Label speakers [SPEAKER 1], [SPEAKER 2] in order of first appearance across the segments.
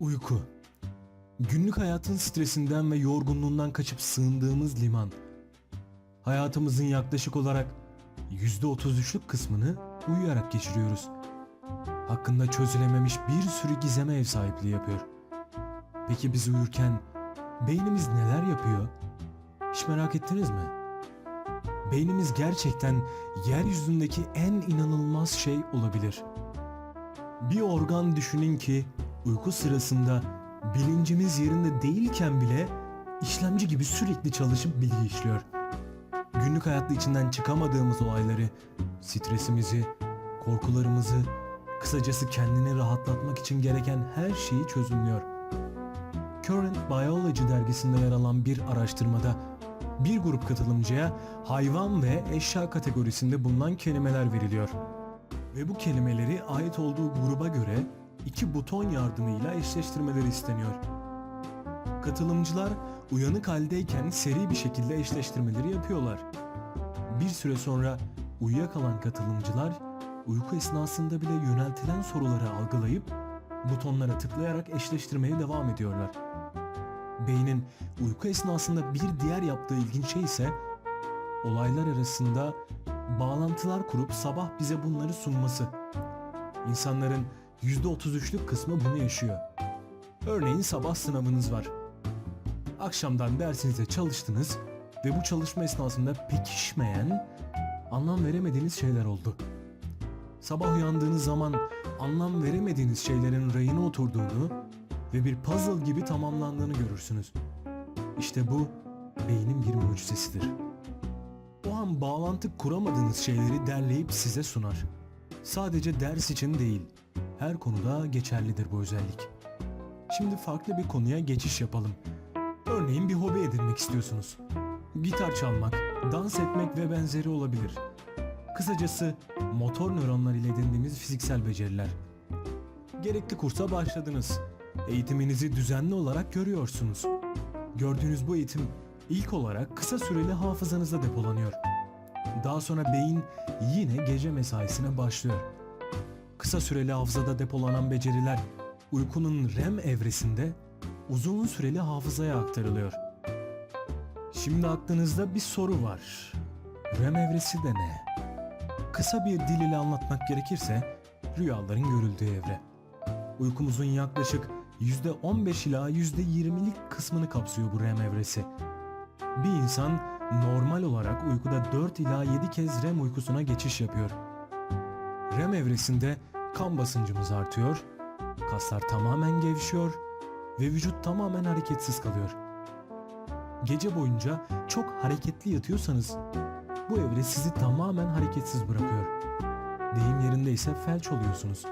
[SPEAKER 1] Uyku. Günlük hayatın stresinden ve yorgunluğundan kaçıp sığındığımız liman. Hayatımızın yaklaşık olarak %33'lük kısmını uyuyarak geçiriyoruz. Hakkında çözülememiş bir sürü gizeme ev sahipliği yapıyor. Peki biz uyurken beynimiz neler yapıyor? Hiç merak ettiniz mi? Beynimiz gerçekten yeryüzündeki en inanılmaz şey olabilir. Bir organ düşünün ki uyku sırasında bilincimiz yerinde değilken bile işlemci gibi sürekli çalışıp bilgi işliyor. Günlük hayatta içinden çıkamadığımız olayları, stresimizi, korkularımızı, kısacası kendini rahatlatmak için gereken her şeyi çözümlüyor. Current Biology dergisinde yer alan bir araştırmada bir grup katılımcıya hayvan ve eşya kategorisinde bulunan kelimeler veriliyor. Ve bu kelimeleri ait olduğu gruba göre iki buton yardımıyla eşleştirmeleri isteniyor. Katılımcılar uyanık haldeyken seri bir şekilde eşleştirmeleri yapıyorlar. Bir süre sonra uyuyakalan katılımcılar uyku esnasında bile yöneltilen soruları algılayıp butonlara tıklayarak eşleştirmeye devam ediyorlar. Beynin uyku esnasında bir diğer yaptığı ilginç şey ise olaylar arasında bağlantılar kurup sabah bize bunları sunması. İnsanların %33'lük kısmı bunu yaşıyor. Örneğin sabah sınavınız var. Akşamdan dersinize çalıştınız ve bu çalışma esnasında pekişmeyen, anlam veremediğiniz şeyler oldu. Sabah uyandığınız zaman anlam veremediğiniz şeylerin rayına oturduğunu ve bir puzzle gibi tamamlandığını görürsünüz. İşte bu beynin bir mucizesidir. O an bağlantı kuramadığınız şeyleri derleyip size sunar. Sadece ders için değil, her konuda geçerlidir bu özellik. Şimdi farklı bir konuya geçiş yapalım. Örneğin bir hobi edinmek istiyorsunuz. Gitar çalmak, dans etmek ve benzeri olabilir. Kısacası motor nöronlar ile edindiğimiz fiziksel beceriler. Gerekli kursa başladınız. Eğitiminizi düzenli olarak görüyorsunuz. Gördüğünüz bu eğitim ilk olarak kısa süreli hafızanızda depolanıyor. Daha sonra beyin yine gece mesaisine başlıyor. Kısa süreli hafızada depolanan beceriler uykunun REM evresinde uzun süreli hafızaya aktarılıyor. Şimdi aklınızda bir soru var. REM evresi de ne? Kısa bir dil ile anlatmak gerekirse rüyaların görüldüğü evre. Uykumuzun yaklaşık %15 ila %20'lik kısmını kapsıyor bu REM evresi. Bir insan normal olarak uykuda 4 ila 7 kez REM uykusuna geçiş yapıyor. REM evresinde kan basıncımız artıyor, kaslar tamamen gevşiyor ve vücut tamamen hareketsiz kalıyor. Gece boyunca çok hareketli yatıyorsanız bu evre sizi tamamen hareketsiz bırakıyor. Deyim yerinde ise felç oluyorsunuz.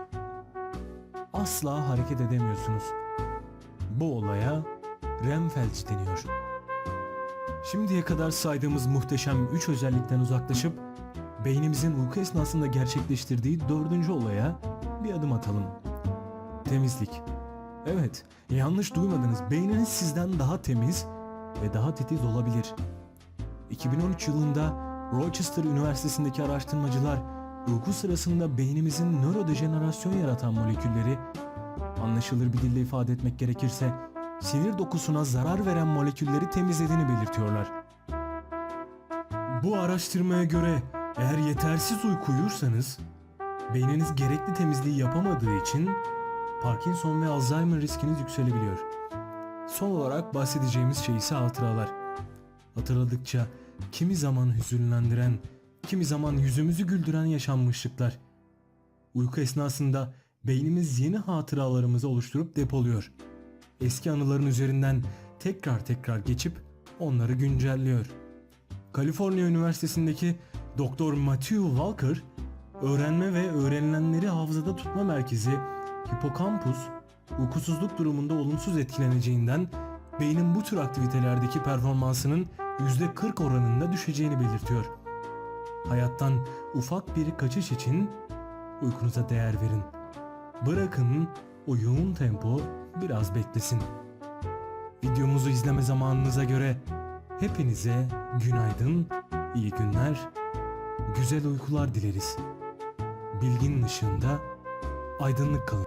[SPEAKER 1] Asla hareket edemiyorsunuz. Bu olaya REM felç deniyor. Şimdiye kadar saydığımız muhteşem 3 özellikten uzaklaşıp beynimizin uyku esnasında gerçekleştirdiği dördüncü olaya bir adım atalım. Temizlik. Evet, yanlış duymadınız. Beyniniz sizden daha temiz ve daha titiz olabilir. 2013 yılında Rochester Üniversitesi'ndeki araştırmacılar uyku sırasında beynimizin nörodejenerasyon yaratan molekülleri anlaşılır bir dille ifade etmek gerekirse sinir dokusuna zarar veren molekülleri temizlediğini belirtiyorlar. Bu araştırmaya göre eğer yetersiz uyku uyursanız beyniniz gerekli temizliği yapamadığı için Parkinson ve Alzheimer riskiniz yükselebiliyor. Son olarak bahsedeceğimiz şey ise hatıralar. Hatırladıkça kimi zaman hüzünlendiren, kimi zaman yüzümüzü güldüren yaşanmışlıklar. Uyku esnasında beynimiz yeni hatıralarımızı oluşturup depoluyor. Eski anıların üzerinden tekrar tekrar geçip onları güncelliyor. Kaliforniya Üniversitesi'ndeki Dr. Matthew Walker, öğrenme ve öğrenilenleri hafızada tutma merkezi hipokampus, uykusuzluk durumunda olumsuz etkileneceğinden beynin bu tür aktivitelerdeki performansının %40 oranında düşeceğini belirtiyor. Hayattan ufak bir kaçış için uykunuza değer verin. Bırakın o yoğun tempo biraz beklesin. Videomuzu izleme zamanınıza göre hepinize günaydın, iyi günler, güzel uykular dileriz. Bilginin ışığında aydınlık kalın.